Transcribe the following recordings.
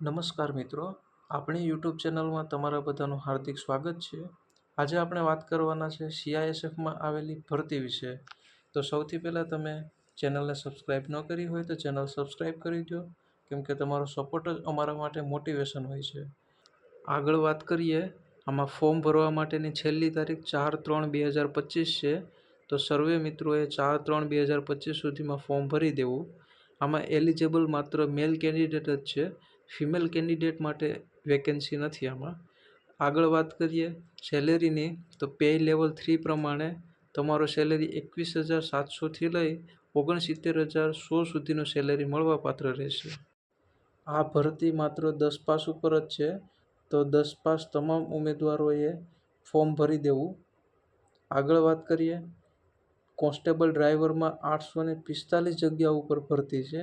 નમસ્કાર મિત્રો, આપણી યુટ્યુબ ચેનલમાં તમારા બધાનું હાર્દિક સ્વાગત છે. આજે આપણે વાત કરવાના છે સીઆઈએસએફમાં આવેલી ભરતી વિશે. તો સૌથી પહેલાં તમે ચેનલને સબસ્ક્રાઈબ ન કરી હોય તો ચેનલ સબસ્ક્રાઈબ કરી દો, કેમ કે તમારો સપોર્ટ જ અમારા માટે મોટિવેશન હોય છે. આગળ વાત કરીએ, આમાં ફોર્મ ભરવા માટેની છેલ્લી તારીખ ચાર ત્રણ બે હજાર પચીસ છે. તો સર્વે મિત્રોએ ચાર ત્રણ બે હજાર પચીસ સુધીમાં ફોર્મ ભરી દેવું. આમાં એલિજિબલ માત્ર મેલ કેન્ડિડેટ જ છે. ફિમેલ કેન્ડિડેટ માટે વેકેન્સી નથી આમાં. આગળ વાત કરીએ સેલેરીની, તો પે લેવલ થ્રી પ્રમાણે તમારો સેલેરી એકવીસ હજાર સાતસોથી લઈ ઓગણસિત્તેર હજાર સો સુધીનો સેલેરી મળવાપાત્ર રહેશે. આ ભરતી માત્ર દસ પાસ ઉપર જ છે, તો દસ પાસ તમામ ઉમેદવારોએ ફોર્મ ભરી દેવું. આગળ વાત કરીએ, કોન્સ્ટેબલ ડ્રાઈવરમાં આઠસો ને પિસ્તાલીસ જગ્યા ઉપર ભરતી છે.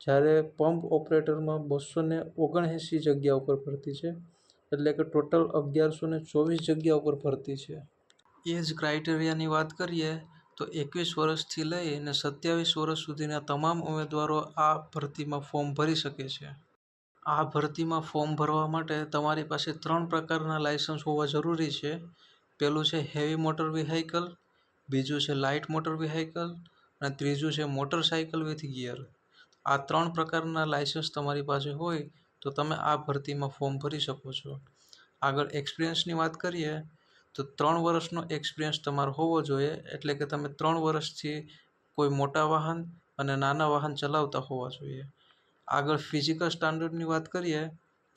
જ્યારે પંપ ઓપરેટરમાં બસો ને ઓગણએંસી જગ્યા ઉપર ભરતી છે, એટલે કે ટોટલ અગિયારસો ને ચોવીસ જગ્યા ઉપર ભરતી છે. એ જ ક્રાઇટેરિયાની વાત કરીએ, તો એકવીસ વર્ષથી લઈને સત્યાવીસ વર્ષ સુધીના તમામ ઉમેદવારો આ ભરતીમાં ફોર્મ ભરી શકે છે. આ ભરતીમાં ફોર્મ ભરવા માટે તમારી પાસે ત્રણ પ્રકારના લાયસન્સ હોવા જરૂરી છે. પહેલું છે હેવી મોટર વ્હીકલ, બીજું છે લાઇટ મોટર વ્હીકલ, અને ત્રીજું છે મોટરસાઇકલ વિથ ગિયર. આ ત્રણ પ્રકારના લાયસન્સ તમારી પાસે હોય તો તમે આ ભરતીમાં ફોર્મ ભરી શકો છો. આગળ એક્સપિરિયન્સની વાત કરીએ તો ત્રણ વર્ષનો એક્સપિરિયન્સ તમારો હોવો જોઈએ એટલે કે તમે ત્રણ વર્ષથી કોઈ મોટા વાહન અને નાના વાહન ચલાવતા હોવા જોઈએ. આગળ ફિઝિકલ સ્ટાન્ડર્ડની વાત કરીએ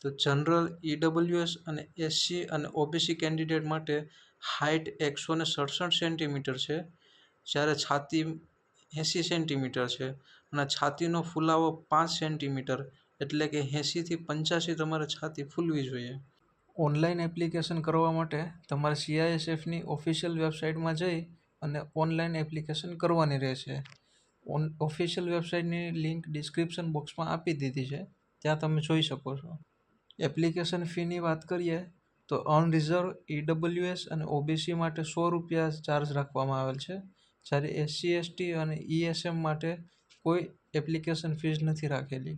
તો જનરલ ઈડબ્લ્યુએસ અને એસસી અને ઓબીસી કેન્ડિડેટ માટે હાઇટ એકસો ને સડસઠ સેન્ટીમીટર છે. જ્યારે છાતી એંસી સેન્ટીમીટર છે અને છાતીનો ફુલાવો પાંચ સેન્ટીમીટર એટલે કે એંસીથી પંચ્યાસી તમારે છાતી ફૂલવી જોઈએ. ઓનલાઈન એપ્લિકેશન કરવા માટે તમારે સીઆઈએસએફની ઓફિશિયલ વેબસાઇટમાં જઈ અને ઓનલાઈન એપ્લિકેશન કરવાની રહેશે. ઓન, ઓફિશિયલ વેબસાઇટની લિંક ડિસ્ક્રિપ્શન બોક્સમાં આપી દીધી છે. ત્યાં તમે જોઈ શકો છો. એપ્લિકેશન ફીની વાત કરીએ તો અનરિઝર્વ ઈડબ્લ્યુએસ અને ઓબીસી માટે સો રૂપિયા ચાર્જ રાખવામાં આવેલ છે. જ્યારે એસસી એસટી અને ઈએસએમ માટે કોઈ એપ્લિકેશન ફીસ નથી રાખેલી.